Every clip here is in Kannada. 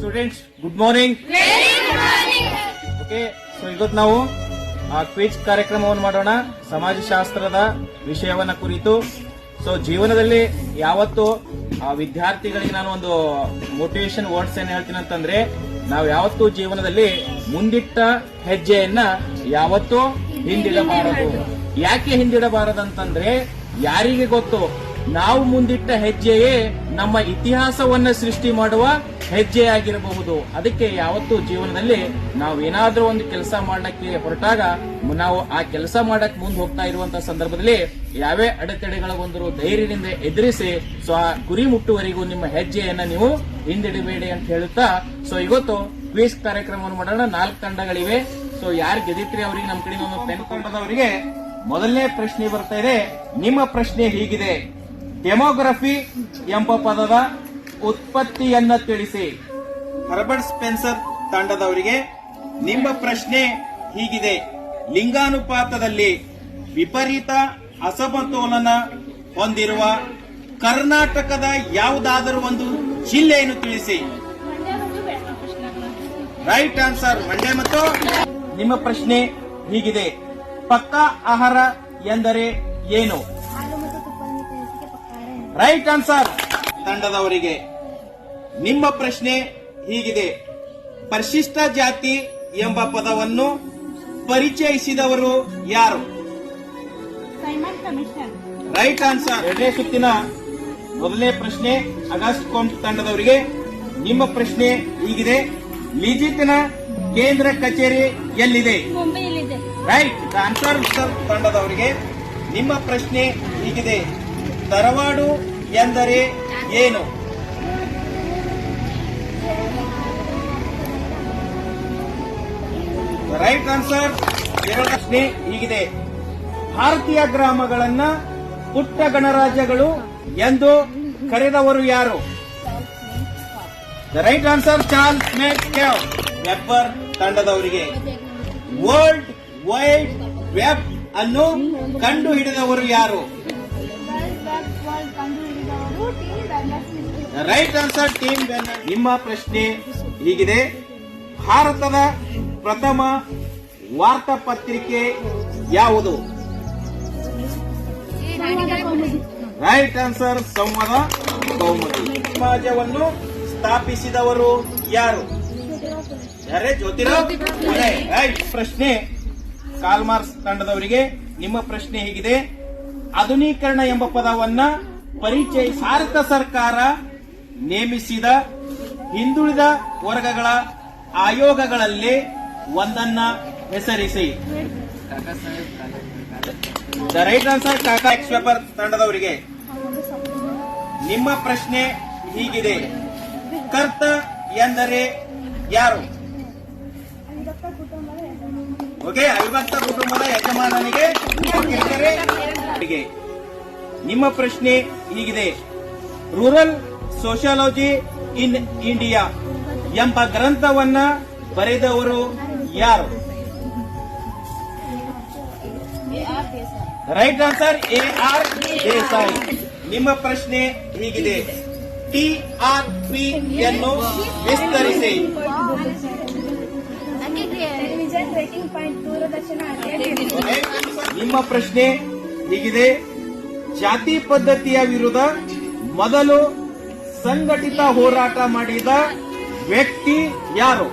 Students good morning okay so ಇವತ್ತು ನಾವು ಕ್ವಿಜ್ ಕಾರ್ಯಕ್ರಮವನ್ನು ಮಾಡೋಣ. ಸಮಾಜಶಾಸ್ತ್ರದ ವಿಷಯವನ್ನ ಕುರಿತು. ಸೊ ಜೀವನದಲ್ಲಿ ಯಾವತ್ತು ಆ, ವಿದ್ಯಾರ್ಥಿಗಳಿಗೆ ನಾನು ಒಂದು ಮೋಟಿವೇಶನ್ ವರ್ಡ್ಸ್ ಏನ್ ಹೇಳ್ತೀನಿ ಅಂತಂದ್ರೆ ನಾವು ಯಾವತ್ತೂ ಜೀವನದಲ್ಲಿ ಮುಂದಿಟ್ಟ ಹೆಜ್ಜೆಯನ್ನ ಯಾವತ್ತೂ ಹಿಂದಿಡಬಾರದು. ಯಾಕೆ ಹಿಂದಿಡಬಾರದಂತಂದ್ರೆ ಯಾರಿಗೆ ಗೊತ್ತು? ನಾವು ಮುಂದಿಟ್ಟ ಹೆಜ್ಜೆಯೇ ನಮ್ಮ ಇತಿಹಾಸವನ್ನ ಸೃಷ್ಟಿ ಮಾಡುವ ಹೆಜ್ಜೆಯಾಗಿರಬಹುದು ಅದಕ್ಕೆ ಯಾವತ್ತೂ ಜೀವನದಲ್ಲಿ ನಾವು ಏನಾದ್ರೂ ಒಂದು ಕೆಲಸ ಮಾಡಲಿಕ್ಕೆ ಹೊರಟಾಗ ನಾವು ಆ ಕೆಲಸ ಮಾಡಕ್ ಮುಂದೆ ಹೋಗ್ತಾ ಇರುವಂತಹ ಸಂದರ್ಭದಲ್ಲಿ ಯಾವೇ ಅಡೆತಡೆಗಳ ಒಂದು ಧೈರ್ಯದಿಂದ ಎದುರಿಸಿ ಸೊ ಆ ಗುರಿ ಮುಟ್ಟುವರೆಗೂ ನಿಮ್ಮ ಹೆಜ್ಜೆಯನ್ನ ನೀವು ಹಿಂದಿಡಬೇಡಿ ಅಂತ ಹೇಳುತ್ತಾ, ಸೊ ಇವತ್ತು ಕ್ವೀಸ್ ಕಾರ್ಯಕ್ರಮವನ್ನು ಮಾಡೋಣ. ನಾಲ್ಕು ತಂಡಗಳಿವೆ. ಸೊ ಯಾರು ಗೆದಿತ್ರಿ ಅವರಿಗೆ ನಮ್ಮ ಕಡೆ ಪೆನ್ ತಂಡದವರಿಗೆ ಮೊದಲನೇ ಪ್ರಶ್ನೆ ಬರ್ತಾ ಇದೆ. ನಿಮ್ಮ ಪ್ರಶ್ನೆ ಹೀಗಿದೆ. ಡೆಮೋಗ್ರಫಿ ಎಂಬ ಪದದ ಉತ್ಪತ್ತಿಯನ್ನ ತಿಳಿಸಿ. ಹರ್ಬರ್ಟ್ ಸ್ಪೆನ್ಸರ್ ತಂಡದವರಿಗೆ ನಿಮ್ಮ ಪ್ರಶ್ನೆ ಹೀಗಿದೆ. ಲಿಂಗಾನುಪಾತದಲ್ಲಿ ವಿಪರೀತ ಅಸಮತೋಲನ ಹೊಂದಿರುವ ಕರ್ನಾಟಕದ ಯಾವುದಾದರೂ ಒಂದು ಜಿಲ್ಲೆಯನ್ನು ತಿಳಿಸಿ. ರೈಟ್ ಆನ್ಸರ್ ಮಂಡ್ಯ ಮತ್ತು ನಿಮ್ಮ ಪ್ರಶ್ನೆ ಹೀಗಿದೆ. ಪಕ್ಕಾ ಆಹಾರ ಎಂದರೆ ಏನು? Right answer. ತಂಡದವರಿಗೆ ನಿಮ್ಮ ಪ್ರಶ್ನೆ ಹೀಗಿದೆ. ಪರಿಶಿಷ್ಟ ಜಾತಿ ಎಂಬ ಪದವನ್ನು ಪರಿಚಯಿಸಿದವರು ಯಾರು? Right answer. ಎರಡನೇ ಸುತ್ತಿನ ಮೊದಲನೇ ಪ್ರಶ್ನೆ ಅಗಸ್ಟ್ ಕೊಂಟ್ ತಂಡದವರಿಗೆ ನಿಮ್ಮ ಪ್ರಶ್ನೆ ಹೀಗಿದೆ. ಲಿಜಿತ್ನ ಕೇಂದ್ರ ಕಚೇರಿ ಎಲ್ಲಿದೆ? ರೈಟ್. ಆನ್ಸರ್ ಸರ್ ತಂಡದವರಿಗೆ ನಿಮ್ಮ ಪ್ರಶ್ನೆ ಹೀಗಿದೆ. ತರವಾಡು ಎಂದರೆ ಏನು? ರೈಟ್ ಆನ್ಸರ್ ಪ್ರಶ್ನೆ ಹೀಗಿದೆ. ಭಾರತೀಯ ಗ್ರಾಮಗಳನ್ನ ಪುಟ್ಟ ಗಣರಾಜ್ಯಗಳು ಎಂದು ಕರೆದವರು ಯಾರು? The right answer Charles Metcalfe Weber ತಂಡದವರಿಗೆ. World wide web ಅನ್ನು ಕಂಡು ಹಿಡಿದವರು ಯಾರು? ರೈಟ್ ಆನ್ಸರ್ ಟೀಮ್ ನಿಮ್ಮ ಪ್ರಶ್ನೆ ಹೀಗಿದೆ. ಭಾರತದ ಪ್ರಥಮ ವಾರ್ತಾಪತ್ರಿಕೆ ಯಾವುದು? ರೈಟ್ ಆನ್ಸರ್ ಸಂವಾದ ಕೌಮುದಿ ಸಮಾಜವನ್ನು ಸ್ಥಾಪಿಸಿದವರು ಯಾರು? ಯಾರೇ? ಜ್ಯೋತಿರಾವ್. ರೈಟ್. ಪ್ರಶ್ನೆ ಕಾಲ್ಮಾರ್ಸ್ ತಂಡದವರಿಗೆ ನಿಮ್ಮ ಪ್ರಶ್ನೆ ಹೀಗಿದೆ. ಆಧುನೀಕರಣ ಎಂಬ ಪದವನ್ನ ಪರಿಚಯ, ಭಾರತ ಸರ್ಕಾರ ನೇಮಿಸಿದ, ಹಿಂದುಳಿದ ವರ್ಗಗಳ ಆಯೋಗಗಳಲ್ಲಿ ಒಂದನ್ನ ಹೆಸರಿಸಿ. ದ ರೈಟ್ ಆನ್ಸರ್ ಕಾಕಾ ಎಕ್ಸ್ ಪೇಪರ್ ತಂಡದವರಿಗೆ. ನಿಮ್ಮ ಪ್ರಶ್ನೆ ಹೀಗಿದೆ. ಕರ್ತ ಎಂದರೆ ಯಾರು? ಓಕೆ ಅವಿಭಕ್ತ ಕುಟುಂಬದ ಯಜಮಾನನಿಗೆ ನಿಮ್ಮ ಪ್ರಶ್ನೆ ಹೀಗಿದೆ. ರೂರಲ್ ಸೋಷಿಯಾಲಜಿ ಇನ್ ಇಂಡಿಯಾ ಎಂಬ ಗ್ರಂಥವನ್ನ ಬರೆದವರು ಯಾರು? Right answer A R Desai. ನಿಮ್ಮ ಪ್ರಶ್ನೆ ಹೀಗಿದೆ. ಟಿ ಆರ್ ಪಿ ಯನ್ನು ವಿಸ್ತರಿಸಿ? ನಿಮ್ಮ ಪ್ರಶ್ನೆ ಹೀಗಿದೆ. ಜಾತಿ ಪದ್ಧತಿಯ ವಿರುದ್ಧ ಮೊದಲು ಸಂಘಟಿತ ಹೋರಾಟ ಮಾಡಿದ ವ್ಯಕ್ತಿ ಯಾರು?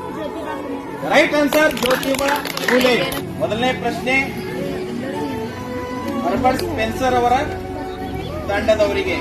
ರೈಟ್ ಆನ್ಸರ್ ಜ್ಯೋತಿಬಾ ಫುಲೆ ಮೊದಲನೇ ಪ್ರಶ್ನೆ ಹರ್ಬರ್ಟ್ ಸ್ಪೆನ್ಸರ್ ಅವರ ತಂಡದವರಿಗೆ.